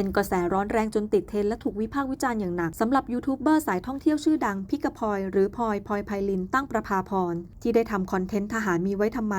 เป็นกระแสร้อนแรงจนติดเทรนและถูกวิพากษ์วิจารณ์อย่างหนักสำหรับยูทูบเบอร์สายท่องเที่ยวชื่อดังพิกพลอยหรือพลอยพลอยไพลินตั้งประภาพรที่ได้ทำคอนเทนต์ทหารมีไว้ทำไม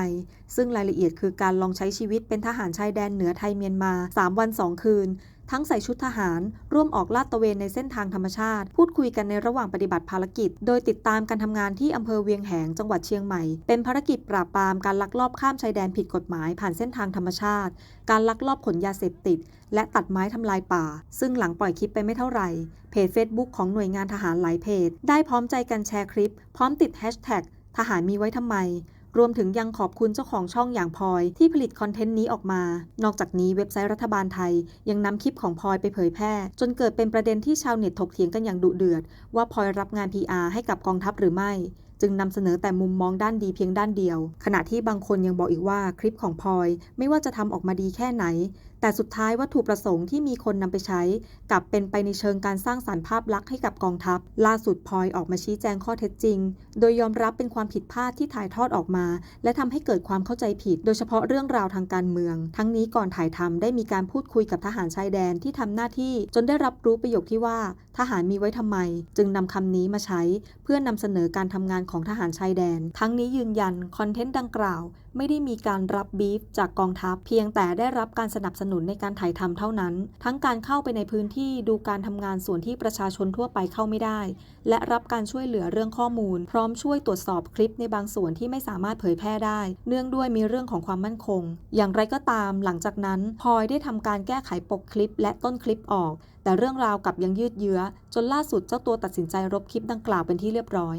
ซึ่งรายละเอียดคือการลองใช้ชีวิตเป็นทหารชายแดนเหนือไทยเมียนมา 3 วัน 2 คืน ทั้งใส่ชุดทหาร ร่วมออกลาดตระเวนในเส้นทางธรรมชาติ พูดคุยกันในระหว่างปฏิบัติภารกิจ โดยติดตามการทำงานที่อำเภอเวียงแหงจังหวัดเชียงใหม่ เป็นภารกิจปราบปรามการลักลอบข้ามชายแดนผิดกฎหมายผ่านเส้นทางธรรมชาติ การลักลอบขนยาเสพติด และตัดไม้ทำลายป่า ซึ่งหลังปล่อยคลิปไปไม่เท่าไหร่เพจ Facebook ของหน่วยงานทหารหลายเพจ ได้พร้อมใจกันแชร์คลิป พร้อมติดแฮชแท็กทหารมีไว้ทำไม รวมถึงยังขอบคุณเจ้าของช่องอย่างพลอยที่ผลิตคอนเทนต์นี้ออกมา นอกจากนี้เว็บไซต์รัฐบาลไทย ยังนำคลิปของพลอยไปเผยแพร่ จนเกิดเป็นประเด็นที่ชาวเน็ตถกเถียงกันอย่างดุเดือด ว่าพลอยรับงาน PR ให้กับกองทัพหรือไม่ จึงนำเสนอแต่มุมมองด้านดีเพียงด้านเดียว ขณะที่บางคนยังบอกอีกว่าคลิปของพลอย ไม่ว่าจะทำออกมาดีแค่ไหน แต่สุดท้ายวัตถุประสงค์ที่มีคนนำไปใช้ กลับเป็นไปในเชิงการสร้างสรรค์ภาพลักษณ์ให้กับกองทัพ ล่าสุดพลอยออกมาชี้แจงข้อเท็จจริง โดยยอมรับเป็นความผิดพลาดที่ถ่ายทอดออกมา และทำให้เกิดความเข้าใจผิด โดยเฉพาะเรื่องราวทางการเมือง ทั้งนี้ก่อนถ่ายทำได้มีการพูดคุยกับทหารชายแดนที่ทำหน้าที่ จนได้รับรู้ประโยคที่ว่า ทหารมีไว้ทำไม จึงนำคำนี้มาใช้ เพื่อนำเสนอการทำงานของทหารชายแดน ทั้งนี้ยืนยันคอนเทนต์ดังกล่าว ไม่ได้มีการรับบีฟจากกองทัพ เพียงแต่ได้รับการสนับสนุนในการถ่ายทำเท่านั้น ทั้งการเข้าไปในพื้นที่ดูการทำงานส่วนที่ประชาชนทั่วไปเข้าไม่ได้ และรับการช่วยเหลือเรื่องข้อมูล พร้อมช่วยตรวจสอบคลิปในบางส่วนที่ไม่สามารถเผยแพร่ได้ เนื่องด้วยมีเรื่องของความมั่นคง อย่างไรก็ตามหลังจากนั้นพลอยได้ทำการแก้ไขปกคลิป และต้นคลิปออก แต่เรื่องราวกับยังยืดเยื้อ จนล่าสุดเจ้าตัวตัดสินใจลบคลิปดังกล่าวเป็นที่เรียบร้อย